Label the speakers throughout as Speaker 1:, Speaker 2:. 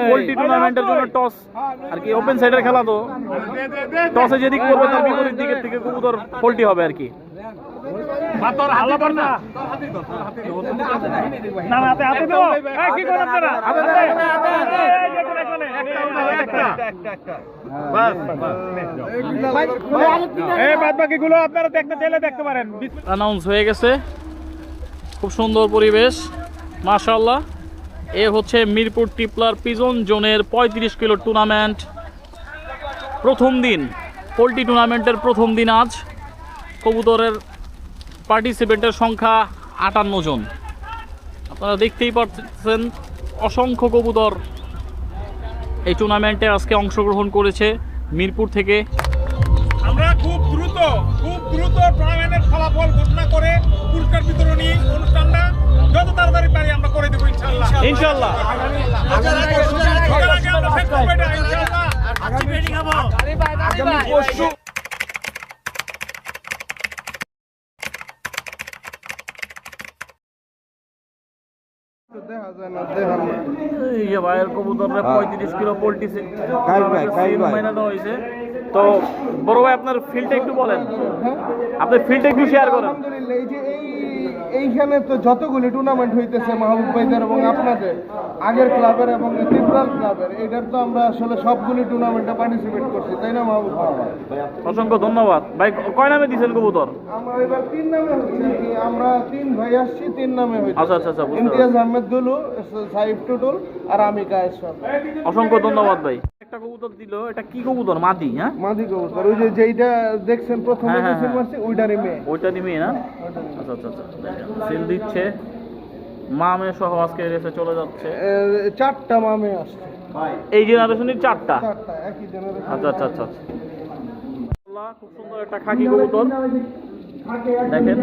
Speaker 1: Poultry টুর্নামেন্টের জন্য toss আর কি ওপেন সাইডের খেলা তো। টসে যেদিক করবে তার বিপরীত দিকের থেকে কবুতর পোল্ট্রি হবে আর কি।
Speaker 2: না। না হাতে হাতে দেবো। এই, কি করেন আপনারা? দেখতে চাইলে দেখতে পারেন।
Speaker 1: অ্যানাউন্স হয়ে গেছে। খুব সুন্দর পরিবেশ। মাশাল্লাহ এ হচ্ছে মিরপুর টিপলার পিজন জোনের পঁয়ত্রিশ কিলো টুর্নামেন্ট প্রথম দিন, পোলট্রি টুর্নামেন্টের প্রথম দিন আজ। কবুতরের পার্টিসিপেন্টের সংখ্যা আটান্ন জন। আপনারা দেখতেই পাচ্ছেন, অসংখ্য কবুতর এই টুর্নামেন্টে আজকে অংশগ্রহণ করেছে মিরপুর থেকে।
Speaker 2: আমরা খুব দ্রুত খুব দ্রুত টুর্নামেন্টের ফলাফল ঘোষণা করে পুরস্কার বিতরণী অনুষ্ঠানটা যত তাড়াতাড়ি পারি আমরা করে দেবো ইনশাল্লাহ।
Speaker 1: ইনশাল্লাহ।
Speaker 2: আগামী পরশু
Speaker 1: এই ভাইয়ের কবুতরের পঁয়ত্রিশ কিলো দেওয়া হয়েছে। তো বড় ভাই আপনার ফিল্ডটা একটু বলেন। আপনার ফিল্ডটা একটু শেয়ার করেন।
Speaker 3: এই যে এই এইখানে তো যতগুলি টুর্নামেন্ট হইতেছে মাহবুব ভাইদের এবং আপনাদের আগের ক্লাবের এবং ত্রিপুরার ক্লাবের এটার তো আমরা আসলে সবগুলি টুর্নামেন্টে পার্টিসিপেট করছি তাই না মাহবুব ভাই?
Speaker 1: অসংখ্য ধন্যবাদ। ভাই কয় নামে দিয়েছেন কবুতর?
Speaker 3: আমরা এবার তিন নামে হচ্ছে কি আমরা তিন ভাই আসছি তিন নামে হইছে
Speaker 1: আচ্ছা, আচ্ছা, আচ্ছা,
Speaker 3: ইমতিয়াজ আহমেদ দুলু সাইফ টুটুল আর আমি কায়েশ্বর
Speaker 1: অসংখ্য ধন্যবাদ ভাই। একটা কবুতর দিল এটা কি কবুতর? মাদি হ্যাঁ?
Speaker 3: মাদি কবুতর ওই যে যেইটা দেখছেন প্রথমে
Speaker 1: হ্যাঁ, হ্যাঁ,
Speaker 3: সিল
Speaker 1: হ্যাঁ।
Speaker 3: ওইটারই মেয়ে
Speaker 1: ওইটা নিবি না? আচ্ছা আচ্ছা আচ্ছা সিল দিচ্ছে। মা মেয়ে সহ আজকে রেসে চলে যাচ্ছে।
Speaker 3: চারটা মামে আসছে।
Speaker 1: এই জেনারেশনের চারটা?
Speaker 3: চারটা একই জেনারেশন
Speaker 1: আচ্ছা আচ্ছা আচ্ছা আচ্ছা। খুব সুন্দর একটা খাকি কবুতর। দেখেন।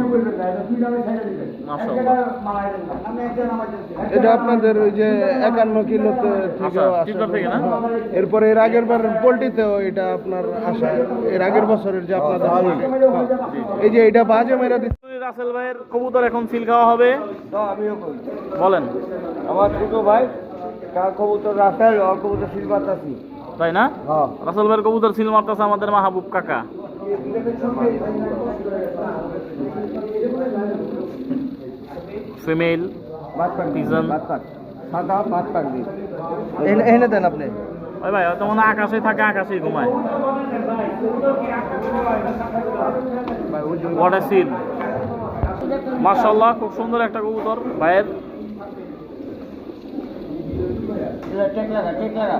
Speaker 3: এটা আপনাদের ওই যে একান্ন কিলোতে
Speaker 1: আচ্ছা,
Speaker 3: থেকে
Speaker 1: না?
Speaker 3: এরপরে এর আগের বার পোল্ট্রিতেও এটা আপনার আসা। এর আগের বছরের যে আপনাদের হ্যাঁ। এই যে এটা বাজে মেরা দিচ্ছে।
Speaker 1: রাসেল ভাইয়ের কবুতর এখন সিল খাওয়া হবে। বলেন।
Speaker 3: আমার ছোট ভাই কার কবুতর আর কবুতর সিলভার আছি
Speaker 1: তাই না?
Speaker 3: হ্যাঁ।
Speaker 1: রাসেল ভাইয়ের কবুতর সিল মারতেছে আমাদের মাহবুব কাকা। Female Pigeon.
Speaker 3: সাদা ভাত এনে দেন আপনি।
Speaker 1: ওই ভাই হয়তো মনে আকাশে থাকে আকাশেই ঘুমায়। হোয়াট এ সিন খুব সুন্দর একটা কবুতর ভাইয়ের।
Speaker 3: টেক লাগা টেক লাগা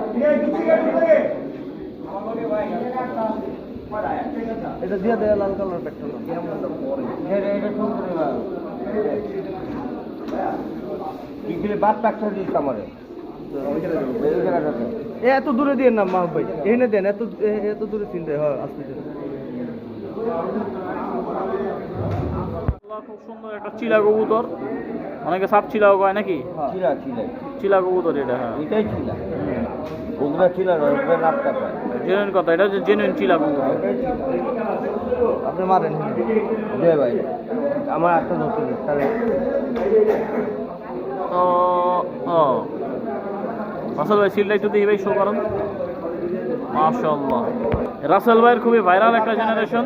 Speaker 3: এটা দিয়ে দেয় লাল কালার পেট্রোল বিকেলে বাদ। প্যাকটা দিস আমারে? এ এত দূরে দিয়ে না মা ভাই। এনে দেন এত এ- এত দূরে চিনতে হয় আসতে
Speaker 1: মাশাআল্লাহ, খুব সুন্দর একটা চিলা কবুতর। অনেকে সাপ চিলাও কয় নাকি?
Speaker 3: ছিলা ছিলা
Speaker 1: চিলা। কবুতর এটা হ্যাঁ।
Speaker 3: এটাই ছিলা ওগুলা নাপটা পায়
Speaker 1: জেনুইন কথা এটা হচ্ছে জেনুইন চিলা
Speaker 3: আপনি মারেন। জয় ভাই। আমার একটা নতুন তাহলে
Speaker 1: তো ও রাসেল ভাই সিলটা একটু ভাই শো করেন। মাশাআল্লাহ। রাসেল ভাইয়ের খুবই ভাইরাল একটা জেনারেশন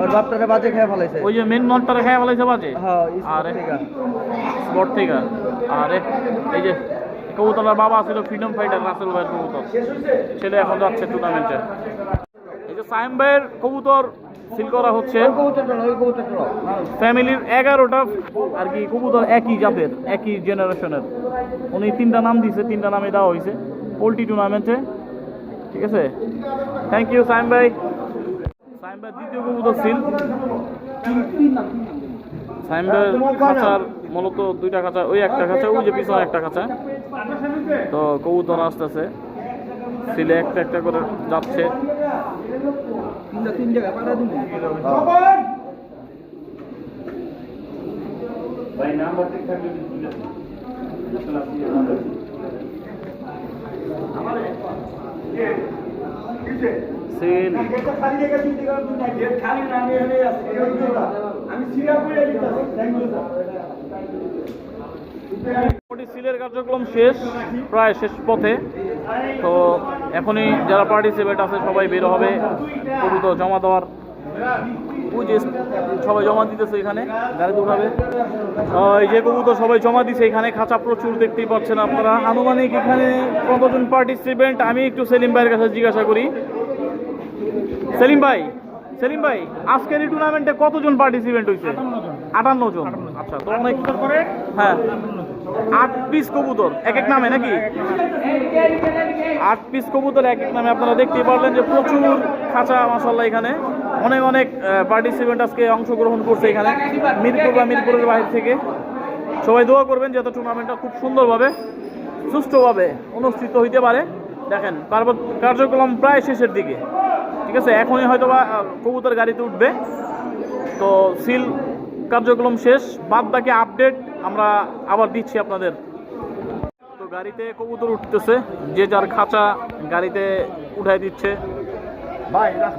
Speaker 3: ওর বাপটারে বাজে খেয়ে ফেলাইছে।
Speaker 1: ওই যে মেন নটটা খেয়ে ফেলাইছে বাজে?
Speaker 3: হ্যাঁ
Speaker 1: স্পট থেকে। আরে এই যে কবুতরের বাবা ছিল ফ্রিডম ফাইটার রাসেল ভাইয়ের কবুতর। ছেলে এখন যাচ্ছে টুর্নামেন্টে এই যে সাইম ভাইয়ের কবুতর সিল করা হচ্ছে। ফ্যামিলির এগারোটা আর কি কবুতর একই জাতের একই জেনারেশনের উনি তিনটা নাম দিছে তিনটা নামে দেওয়া হয়েছে পোলট্রি টুর্নামেন্টে ঠিক আছে? থ্যাংক ইউ সাইম ভাই সাইম ভাই দ্বিতীয় কবুতর সিল সাইম খাঁচার মূলত দুইটা খাঁচা ওই একটা খাঁচা ওই যে পিছনে একটা খাঁচা তো কবুতর আসতেছে। সিলে একটা একটা করে যাচ্ছে।
Speaker 2: আমি সিরিয়া করে
Speaker 1: মোটামুটি সিলের কার্যক্রম শেষ প্রায় শেষ পথে। তো এখনই যারা পার্টিসিপেট আছে সবাই বের হবে। কবুতর জমা দেওয়ার যে সবাই জমা দিতেছে এখানে গাড়িতে উঠাবে এই যে কবুতর সবাই জমা দিছে এখানে খাঁচা প্রচুর দেখতেই পাচ্ছেন আপনারা। আনুমানিক এখানে কতজন পার্টিসিপেন্ট আমি একটু সেলিম ভাইয়ের কাছে জিজ্ঞাসা করি। সেলিম ভাই সেলিম ভাই আজকের এই টুর্নামেন্টে কতজন পার্টিসিপেন্ট হয়েছে আটান্ন জন। আচ্ছা তো অনেক হ্যাঁ। আট পিস কবুতর, এক এক নামে নাকি? আট পিস কবুতর, এক এক নামে। আপনারা দেখতেই পারলেন যে প্রচুর খাঁচা মাসাল্লাহ এখানে। অনেক অনেক পার্টিসিপেন্ট আজকে অংশগ্রহণ করছে এখানে, মিরপুর বা মিরপুরের বাইরে থেকে। সবাই দোয়া করবেন যাতে টুর্নামেন্টটা খুব সুন্দরভাবে, সুষ্ঠুভাবে অনুষ্ঠিত হইতে পারে। দেখেন পার্বত কার্যক্রম প্রায় শেষের দিকে। ঠিক আছে? এখনই হয়তো বা কবুতর গাড়িতে উঠবে। তো সিল কার্যক্রম শেষ। বাদ বাকি আপডেট আমরা আবার দিচ্ছি আপনাদের। তো গাড়িতে কবুতর উঠতেছে, যে যার খাঁচা গাড়িতে উঠাই দিচ্ছে।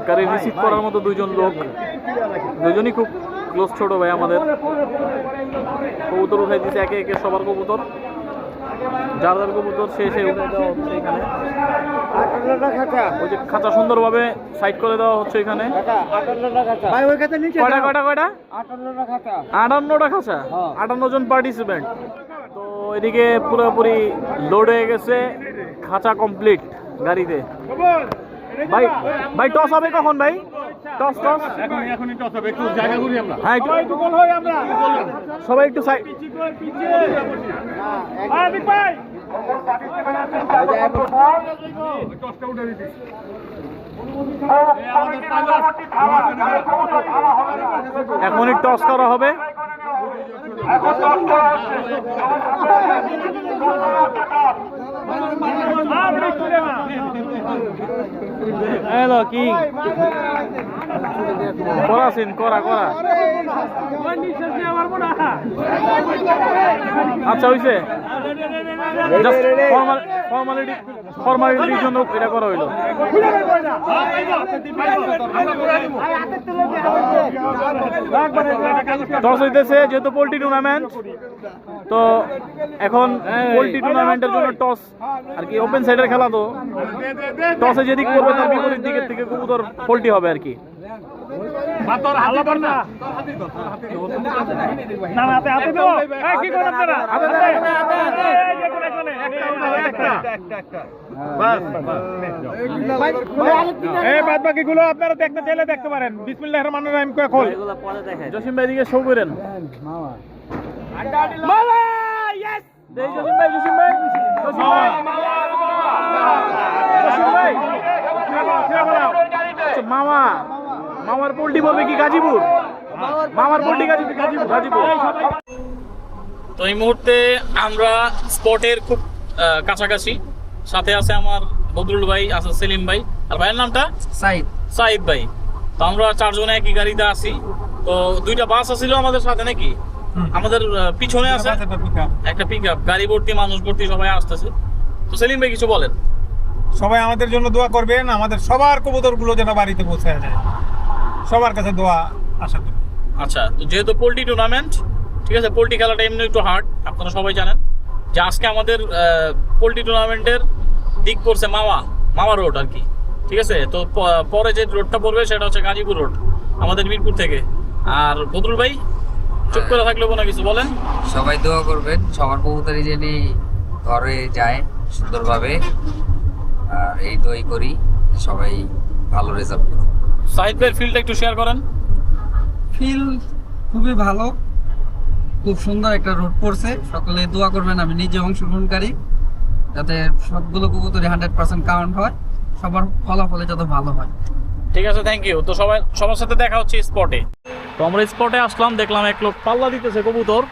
Speaker 1: গাড়ি রিসিভ করার মতো দুজন লোক। দুজনই খুব ক্লোজ ছোট ভাই আমাদের। কবুতর উঠাই দিচ্ছে একে একে সবার কবুতর। যার যার কবুতর সে সে উঠে দেওয়া হচ্ছে এখানে। ওই যে খাঁচা সুন্দরভাবে সাইড করে দেওয়া হচ্ছে এখানে। কয়টা কয়টা কয়টা? আটান্নটা খাঁচা। আটান্ন জন পার্টিসিপেন্ট তো এদিকে পুরোপুরি লোড হয়ে গেছে। খাঁচা কমপ্লিট গাড়িতে। ভাই ভাই টস হবে কখন ভাই? টস টস
Speaker 2: এখনই এখনই টস হবে একটু জায়গা ঘুরি আমরা।
Speaker 1: হ্যাঁ একটু
Speaker 2: একটু গোল হই আমরা।
Speaker 1: সবাই একটু সাইড
Speaker 2: হ্যাঁ দিক ভাই। টসটা উঠে দিচ্ছি
Speaker 1: এখনই টস করা হবে। হ্যালো কি। করাছেন করা করা। আচ্ছা হইছে। জাস্ট ফর্মালিটি ফর্মালিটির জন্য এটা করা হইল টস হইতেছে যেহেতু পোল্ট্রি টুর্নামেন্ট তো এখন পোল্ট্রি টুর্নামেন্টের জন্য টস আর কি ওপেন সাইডের খেলা তো টসে যেদিক করবে তার বিপরীত দিকের থেকে কবুতর পোল্ট্রি হবে আর কি
Speaker 2: কি করেন দাও এই বাদ বাকি গুলো আপনারা দেখতে চাইলে দেখতে পারেন। বিসমিল্লাহির রহমানির রহিম কয়ে খোল?
Speaker 1: জসিম ভাই দিকে শো করেন।
Speaker 2: মামা ইয়েস
Speaker 1: দেই জসিম ভাই জসিম ভাই। জসিম ভাই। জসিম ভাই। আচ্ছা, মামা মামার পোল্ট্রি বলবে কি গাজীপুর? মামার পোল্ট্রি গাজীপুর গাজীপুর গাজীপুর। তো এই মুহূর্তে আমরা স্পটের খুব কাছাকাছি সাথে আছে আমার বদরুল ভাই আছে সেলিম ভাই। আর ভাইয়ের নামটা?
Speaker 4: সাইদ।
Speaker 1: সাইদ ভাই। তো আমরা চারজনে একই গাড়িতে আছি। তো দুইটা বাস আছিল আমাদের সাথে নাকি? আমাদের পিছনে আছে। একটা পিক আপ গাড়ি ভর্তি মানুষ ভর্তি সবাই আসতেছে। তো সেলিম ভাই কিছু বলেন।
Speaker 2: সবাই আমাদের জন্য দোয়া করবেন। আমাদের সবার কবুতরগুলো যেন বাড়িতে পৌঁছে যায়। সবার কাছে দোয়া আশা করি।
Speaker 1: আচ্ছা তো যেহেতু পোল্ট্রি টুর্নামেন্ট ঠিক আছে পোল্ট্রি খেলাটা এমনি একটু হার্ড আপনারা সবাই জানেন। যে আজকে আমাদের পোল্ট্রি টুর্নামেন্টের দিক পড়ছে মামা মামা রোড আর কি ঠিক আছে? তো পরে যে রোডটা পড়বে সেটা হচ্ছে গাজীপুর রোড আমাদের মিরপুর থেকে। আর বদরুল ভাই চুপ করে থাকলে কোনো কিছু বলেন?
Speaker 4: সবাই দোয়া করবেন সবার কবুতরই যেন ঘরে যায় সুন্দরভাবে। আর এই দোয়াই করি সবাই ভালো রেজাল্ট করুক।
Speaker 1: সাহিদ ভাইয়ের ফিল্ডটা একটু শেয়ার করেন।
Speaker 5: ফিল খুবই ভালো খুব সুন্দর একটা রোড পড়ছে। সকলে দোয়া করবেন, আমি নিজে অংশগ্রহণকারী। যাতে সবগুলো কবুতরি হান্ড্রেড পার্সেন্ট কাউন্ট হয়। সবার ফলাফলে যত ভালো হয়।
Speaker 1: ঠিক আছে থ্যাংক ইউ তো সবাই, সবার সাথে দেখা হচ্ছে স্পটে তো আমরা স্পটে আসলাম, দেখলাম এক লোক পাল্লা দিতেছে কবুতর।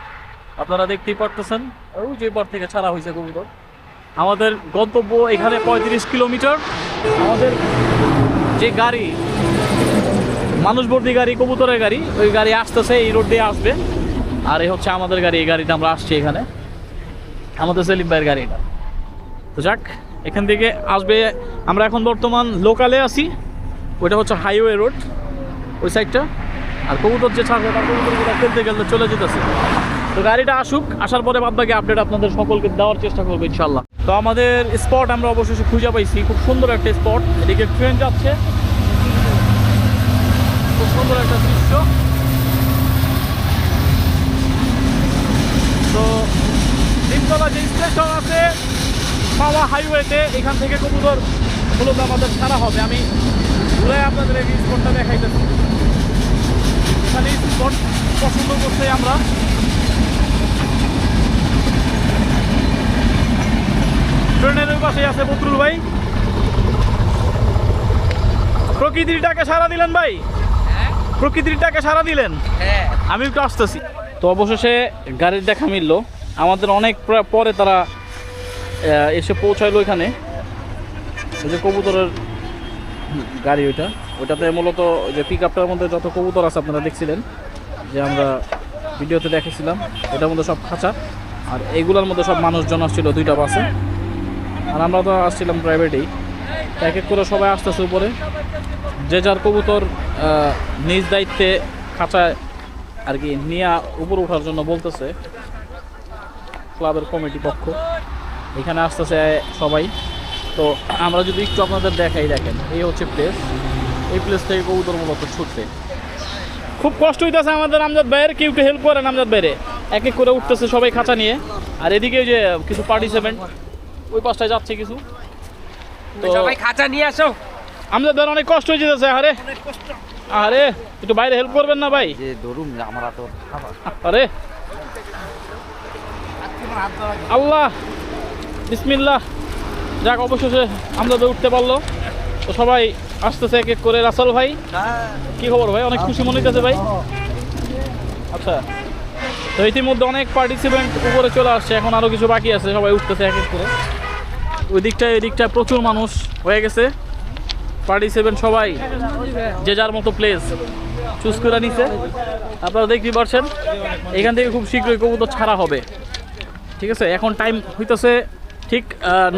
Speaker 1: আপনারা দেখতেই পারতেছেন, ওই যে পার থেকে ছাড়া হয়েছে কবুতর। আমাদের গন্তব্য এখানে পঁয়ত্রিশ কিলোমিটার। আমাদের যে গাড়ি মানুষ ভর্তি গাড়ি, কবুতরের গাড়ি, ওই গাড়ি আসতেছে, এই রোড দিয়ে আসবে। আর এই হচ্ছে আমাদের গাড়ি, এই গাড়িটা আমরা আসছি এখানে। আমাদের সেলিম ভাইয়ের গাড়ি এটা। তো যাক, এখান থেকে আসবে, আমরা এখন বর্তমান লোকালে আছি। ওইটা হচ্ছে হাইওয়ে রোড, ওই সাইডটা। আর কবুতর যে ছাড়বে, তার কবুতরগুলো খেলতে গেলে চলে যেতেছে। তো গাড়িটা আসুক, আসার পরে বাদ বাকি আপডেট আপনাদের সকলকে দেওয়ার চেষ্টা করব ইনশাল্লাহ তো আমাদের স্পট আমরা অবশেষে খুঁজে পাইছি, খুব সুন্দর একটা স্পট এদিকে ট্রেন যাচ্ছে। খুব সুন্দর একটা দৃশ্য তো নিমতলা যে স্টেশন আছে পাওয়া হাইওয়েতে এখান থেকে কবুতর মূলত আমাদের ছাড়া হবে। আমি ঘুরে আপনাদের এই স্পটটা দেখাইতেছি। এখানে স্পট পছন্দ করতে আমরা। ট্রেনের ওই পাশে আছে বদরুল ভাই। প্রকৃতিটাকে সারা দিলেন ভাই? প্রকৃতিটাকে সারা দিলেন?
Speaker 5: হ্যাঁ।
Speaker 1: আমি একটু আসতেছি। তো অবশেষে গাড়ির দেখা মিলল। আমাদের অনেক প্র- তারা এসে পৌঁছাইলো এখানে। ওই যে কবুতরের গাড়ি ওইটা, ওইটাতে মূলত যে পিক আপটার মধ্যে যত কবুতর আছে আপনারা দেখছিলেন, যে আমরা ভিডিওতে দেখেছিলাম, এটার মধ্যে সব খাঁচা, আর এইগুলোর মধ্যে সব মানুষজন আসছিল, দুইটা বাসে। আর আমরা তো আসছিলাম প্রাইভেটেই এক এক করে সবাই আসতেছে উপরে। যে যার কবুতর নিজ দায়িত্বে খাঁচায় আর কি নিয়ে উপরে ওঠার জন্য বলতেছে ক্লাবের কমিটি পক্ষ। এখানে আসতেছে সবাই। তো আমরা যদি একটু আপনাদের দেখাই দেখেন এই হচ্ছে প্লেস এই প্লেস থেকে কবুতর মূলত ছুটতে খুব কষ্ট হইতেছে আমাদের আমজাদ ভাইয়ের কেউ একটু হেল্প করেন আমজাদ ভাইরে। এক এক করে উঠতেছে সবাই খাঁচা নিয়ে। আর এদিকে ওই যে কিছু পার্টিসিপেন্ট ওই পাশটায় যাচ্ছে কিছু। তো
Speaker 5: সবাই খাঁচা নিয়ে আসো।
Speaker 1: আমজাদ ভাইয়ের অনেক কষ্ট হয়ে যেতেছে আরে আরে একটু বাইরে হেল্প করবেন না ভাই?
Speaker 5: যে ধরুন আমরা তো
Speaker 1: আরে আল্লাহ, বিসমিল্লাহ। যাক, অবশেষে আমরা তো উঠতে পারল, তো সবাই আসতেছে এক এক করে। রাসেল ভাই, কি খবর ভাই? অনেক খুশি মনে হইতেছে ভাই? আচ্ছা। তো ইতিমধ্যে অনেক পার্টিসিপেন্ট উপরে চলে আসছে, এখন আরও কিছু বাকি আছে, সবাই উঠতেছে এক এক করে। ওই দিকটায় ওই দিকটায় প্রচুর মানুষ হয়ে গেছে। পার্টিসিপেন্ট সবাই, যে যার মতো প্লেস চুজ করে নিছে। আপনারা দেখতে পাচ্ছেন এখান থেকে খুব শীঘ্রই কবুতর ছাড়া হবে। ঠিক আছে এখন টাইম হইতেছে ঠিক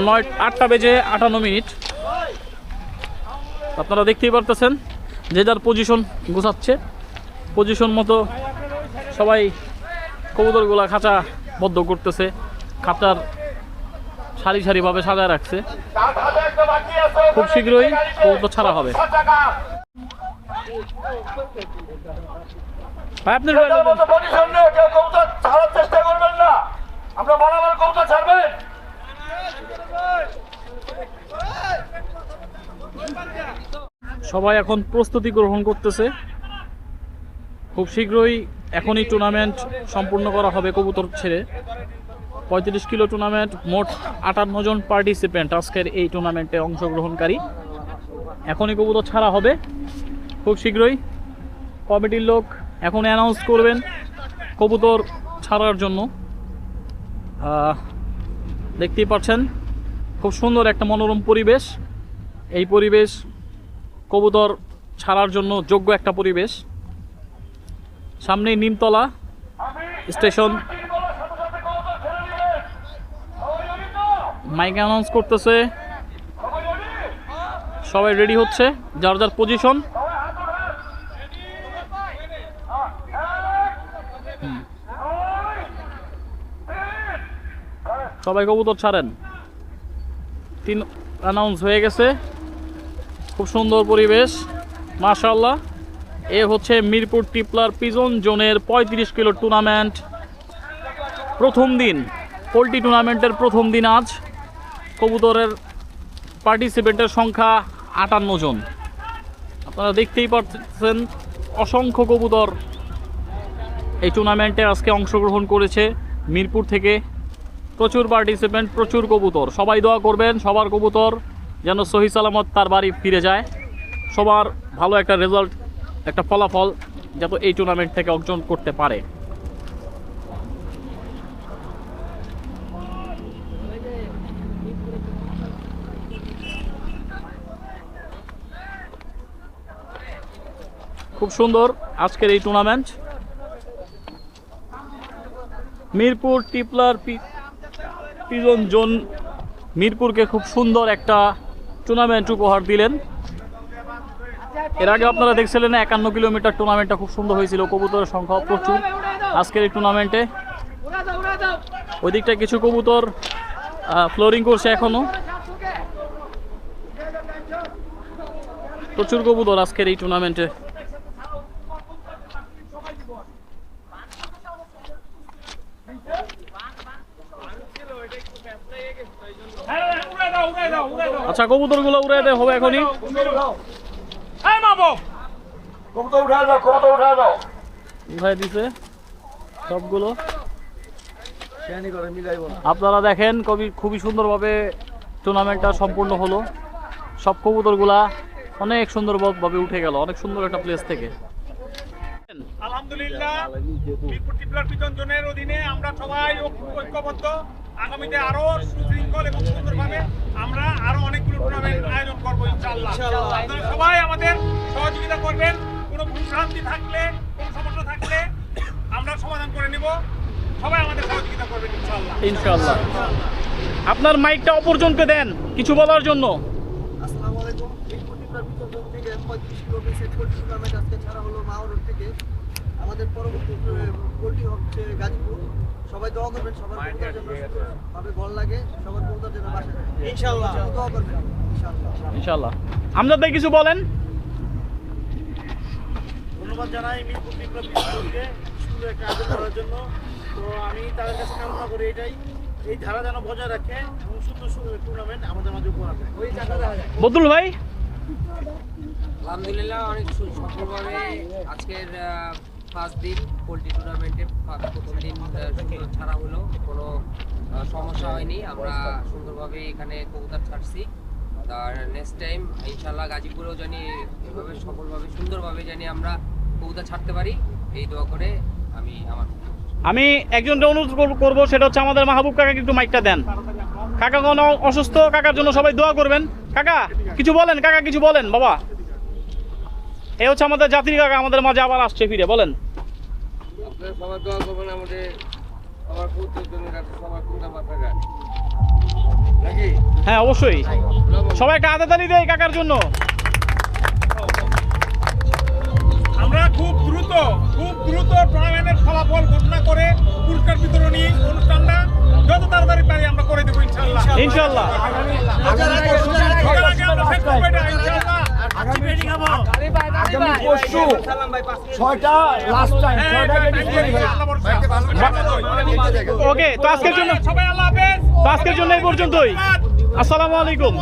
Speaker 1: নয় আটটা বেজে আটান্ন মিনিট। আপনারা দেখতেই পারতেছেন যে যার পজিশন গোছাচ্ছে। পজিশন মতো সবাই কবুতরগুলা খাঁচা বদ্ধ করতেছে খাঁচার সারি সারিভাবে সাজায় রাখছে। খুব শীঘ্রই কবুতর ছাড়া হবে। ভাই আপনি
Speaker 2: চেষ্টা করবেন আমরা বরাবর কবুতর ছাড়বেন?
Speaker 1: সবাই এখন প্রস্তুতি গ্রহণ করতেছে। খুব শীঘ্রই এখনই টুর্নামেন্ট সম্পূর্ণ করা হবে কবুতর ছেড়ে। পঁয়ত্রিশ কিলো টুর্নামেন্ট মোট আটান্ন জন পার্টিসিপেন্ট আজকের এই টুর্নামেন্টে অংশগ্রহণকারী। এখনই কবুতর ছাড়া হবে। খুব শীঘ্রই কমিটির লোক এখন অ্যানাউন্স করবেন কবুতর ছাড়ার জন্য। দেখতেই পাচ্ছেন, খুব সুন্দর একটা মনোরম পরিবেশ। এই পরিবেশ কবুতর ছাড়ার জন্য যোগ্য একটা পরিবেশ। সামনেই নিমতলা স্টেশন। মাইক অ্যানাউন্স করতেছে। সবাই রেডি হচ্ছে, যার যার পজিশন সবাই কবুতর ছাড়েন। তিন অ্যানাউন্স হয়ে গেছে। খুব সুন্দর পরিবেশ মাশাল্লাহ এ হচ্ছে মিরপুর টিপলার পিজন জোনের পঁয়ত্রিশ কিলো টুর্নামেন্ট প্রথম দিন, পোলট্রি টুর্নামেন্টের প্রথম দিন আজ। কবুতরের পার্টিসিপেন্টের সংখ্যা আটান্ন জন। আপনারা দেখতেই পাচ্ছেন, অসংখ্য কবুতর এই টুর্নামেন্টে আজকে অংশগ্রহণ করেছে মিরপুর থেকে। প্রচুর পার্টিসিপেন্ট প্রচুর কবুতর। সবাই দোয়া করবেন, সবার কবুতর যেন সহি সালামত তার বাড়ি ফিরে যায়। সবার ভালো একটা রেজাল্ট একটা ফলাফল যাতে এই টুর্নামেন্ট থেকে অর্জন করতে পারে। খুব সুন্দর আজকের এই tournament Mirpur tippler P pigeon zone মিরপুরকে খুব সুন্দর একটা টুর্নামেন্ট উপহার দিলেন। এর আগে আপনারা দেখছিলেন একান্ন কিলোমিটার টুর্নামেন্টটা খুব সুন্দর হয়েছিল, কবুতরের সংখ্যা প্রচুর। আজকের এই টুর্নামেন্টে ওই দিকটা কিছু কবুতর ফ্লোরিং করছে এখনও। প্রচুর কবুতর আজকের এই টুর্নামেন্টে
Speaker 2: হ্যাঁ, উড়ে দাও উড়ে দাও উড়ে দাও
Speaker 1: আচ্ছা কবুতরগুলো উড়ে দেওয়া হবে এখনই।
Speaker 2: হ্যাঁ মাবো
Speaker 1: উঠাই দিছে? সবগুলো? আপনারা দেখেন কবি খুবই সুন্দরভাবে টুর্নামেন্টটা সম্পূর্ণ হলো। সব কবুতরগুলা অনেক সুন্দরভাবে উঠে গেল অনেক সুন্দর একটা প্লেস থেকে।
Speaker 2: আলহামদুলিল্লাহ মিরপুর টিপলার পিজন জোনের অধীনে আমরা সবাই ঐক্যবদ্ধ। আগামীতে আরও সুশৃঙ্খল এবং সুন্দরভাবে আমরা আরও অনেকগুলো টুর্নামেন্ট আয়োজন করব ইনশাআল্লাহ। আপনারা সবাই আমাদের সহযোগিতা করবেন। কোনো ভূশান্তি থাকলে কোনো সমস্যা থাকলে আমরা সমাধান করে নিব। সবাই আমাদের সহযোগিতা করবেন ইনশাআল্লাহ।
Speaker 1: ইনশাআল্লাহ। আপনার মাইকটা অপরজনকে দেন কিছু বলার জন্য।
Speaker 6: আসসালামু আলাইকুম। এই প্রতিটা বিতর্ক থেকে পঁয়ত্রিশ কিলোমিটার সেট পোল্ট্রি টুর্নামেন্ট আজকে ছাড়া হলো মাওরোড থেকে। আমাদের পরবর্তী পোল্ট্রি হচ্ছে গাজীপুর। সবাই দোয়া করবেন সবার কবুতর যেন ভাবে বল লাগে সবার কবুতর যেন বাসা ইনশাআল্লাহ দোয়া করবেন ইনশাআল্লাহ
Speaker 1: ইনশাআল্লাহ আমজাদ ভাই কিছু বলেন?
Speaker 7: ধন্যবাদ জানাই মিরপুর বিপ্লব বিশ্বকে সুন্দর একটা আয়োজন করার জন্য। তো আমি তাদের কাছে কামনা করি এটাই। এই ধারা যেন বজায় রাখে এবং সুন্দর সুন্দর টুর্নামেন্ট আমাদের মাঝে উপহার দেয়।
Speaker 1: বদুল ভাই?
Speaker 4: আলহামদুলিল্লাহ অনেক সফলভাবে আজকের ফার্স্ট দিন পোলট্রি টুর্নামেন্টে প্রথম দিন ছাড়া হলো, কোনো সমস্যা হয়নি। আমরা সুন্দরভাবে এখানে কবুতর ছাড়ছি। আর নেক্সট টাইম ইনশাল্লাহ গাজীপুরেও জানি এভাবে সফলভাবে, সুন্দরভাবে জানি আমরা কবুতর ছাড়তে পারি। এই দোয়া করে আমি আমার
Speaker 1: আমি একজনকে অনুরোধ কর- করব, সেটা হচ্ছে আমাদের মাহবুব কাকাকে একটু মাইকটা দেন। কাকা কোনো অসুস্থ? কাকার জন্য সবাই দোয়া করবেন। কাকা, কিছু বলেন? কাকা, কিছু বলেন? বাবা। এই হচ্ছে আমাদের জাতির কাকা, আমাদের মাঝে আবার আসছে ফিরে, বলেন।
Speaker 4: আপনারা সবাই দোয়া করবেন আমাদের আমার কবুতর জন্য যাতে সবার যায় নাকি
Speaker 1: হ্যাঁ অবশ্যই সবাই একটা হাতে তালি দেয় কাকার জন্য
Speaker 2: আমরা খুব দ্রুত খুব দ্রুত টুর্নামেন্টের ফলাফল ঘোষণা করে পুরস্কার বিতরণী অনুষ্ঠানটা যত তাড়াতাড়ি পারি আমরা করে দেবো ইনশাল্লাহ
Speaker 1: ইনশাল্লাহ
Speaker 2: সবার আগে আমরা শেষ করব এটা, ইনশাআল্লাহ।
Speaker 7: পরশু ছয়টা লাস্ট টাইম
Speaker 2: হ্যাঁ, thank you, আল্লাহ ভরসা।
Speaker 1: ওকে তো আজকের জন্য তো আজকের জন্য এই পর্যন্তই আসসালামু আলাইকুম